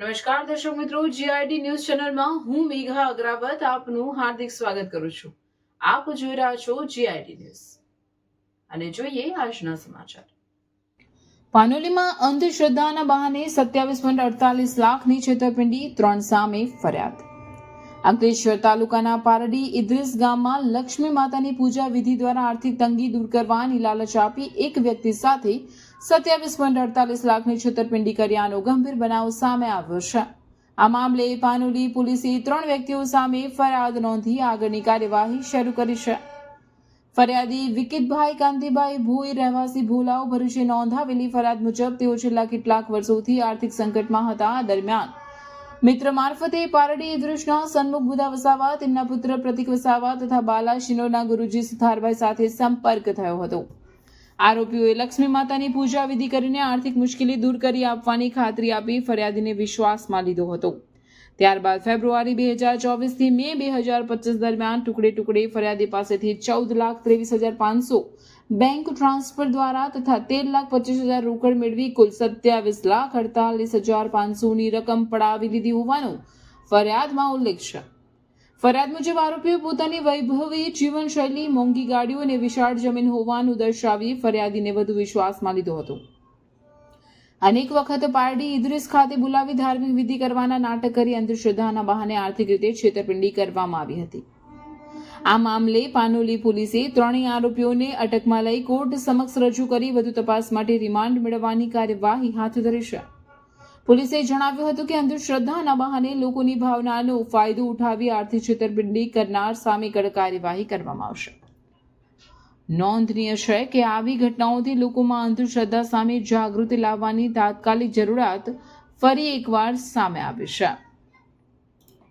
નમસ્કાર દર્શક મિત્રો જીઆઈડી ન્યૂઝ ચેનલમાં હું મેઘા અગ્રાવત આપનું હાર્દિક સ્વાગત કરું છું. આપ જોઈ રહ્યા છો જીઆઈડી ન્યૂઝ. અને જોઈએ આજના સમાચાર. પાનોલીમાં અંધશ્રદ્ધાના બહાને સત્યાવીસ પોઈન્ટ અડતાલીસ લાખની છેતરપિંડી, ત્રણ સામે ફરિયાદ. અંકલેશ્વર તાલુકાના પારડી ઇદ્રિસ ગામમાં લક્ષ્મી માતાની પૂજા વિધિ દ્વારા આર્થિક તંગી દૂર કરવાની લાલચ આપી એક વ્યક્તિ સાથે સત્યાવીસ પોઈન્ટ અડતાલીસ લાખની છેતરપિંડી કર્યાનો ગંભીર બનાવ સામે આવ્યો છે. આ મામલે પાનોલી પોલીસે ત્રણ વ્યક્તિઓ સામે ફરિયાદ નોંધી આગળની કાર્યવાહી શરૂ કરી છે. ફરિયાદી વિકિતભાઈ કાંતિભાઈ ભોઈ રહેવાસી ભોલાઓ ભરૂચે નોંધાવેલી ફરિયાદ મુજબ તેઓ છેલ્લા કેટલાક વર્ષોથી આર્થિક સંકટમાં હતા દરમિયાન મિત્ર મારફતે પારડી ઇદ્રુષના સન્મુખ બુધા વસાવા, તેમના પુત્ર પ્રતિક વસાવા તથા બાલા શિનોરના ગુરુજી સુથારભાઈ સાથે સંપર્ક થયો હતો. આરોપીઓએ લક્ષ્મી માતાની પૂજા વિધિ કરીને આર્થિક મુશ્કેલી દૂર કરી આપવાની ખાતરી આપી ફરિયાદીને વિશ્વાસમાં લીધો હતો. ત્યારબાદ ફેબ્રુઆરી બે હજાર ચોવીસથી મે બે હજાર પચીસ દરમિયાન ટુકડે ટુકડે ફરિયાદી પાસેથી ચૌદ લાખ ત્રેવીસ હજાર પાંચસો બેંક ટ્રાન્સફર દ્વારા તથા તેર લાખ પચીસ હજાર રોકડ મેળવી કુલ સત્યાવીસ લાખ અડતાલીસ હજાર પાંચસોની રકમ પડાવી લીધી હોવાનું ફરિયાદમાં ઉલ્લેખ છે. ફરિયાદ મુજબ આરોપીઓ પોતાની વૈભવી જીવનશૈલી, મોંઘી ગાડીઓ અને વિશાળ જમીન હોવાનું દર્શાવી ફરિયાદીને વધુ વિશ્વાસમાં લીધો હતો. અનેક વખત પારડી ઇદ્રિસ ખાતે બોલાવી ધાર્મિક વિધિ કરવાના નાટક કરી અંધશ્રદ્ધાના બહાને આર્થિક રીતે છેતરપિંડી કરવામાં આવી હતી. આ મામલે પાનોલી પોલીસે ત્રણેય આરોપીઓને અટકમાં લઈ કોર્ટ સમક્ષ રજૂ કરી વધુ તપાસ માટે રિમાન્ડ મેળવવાની કાર્યવાહી હાથ ધરી છે. પોલીસે જણાવ્યું હતું કે અંધશ્રદ્ધાના બહાને લોકોની ભાવનાનો ફાયદો ઉઠાવી આર્થિક છેતરપિંડી કરનાર સામે કડક કાર્યવાહી કરવામાં આવશે. નોંધનીય છે કે આવી ઘટનાઓથી લોકોમાં અંધશ્રદ્ધા સામે જાગૃતિ લાવવાની તાત્કાલિક જરૂરિયાત ફરી એકવાર સામે આવી છે.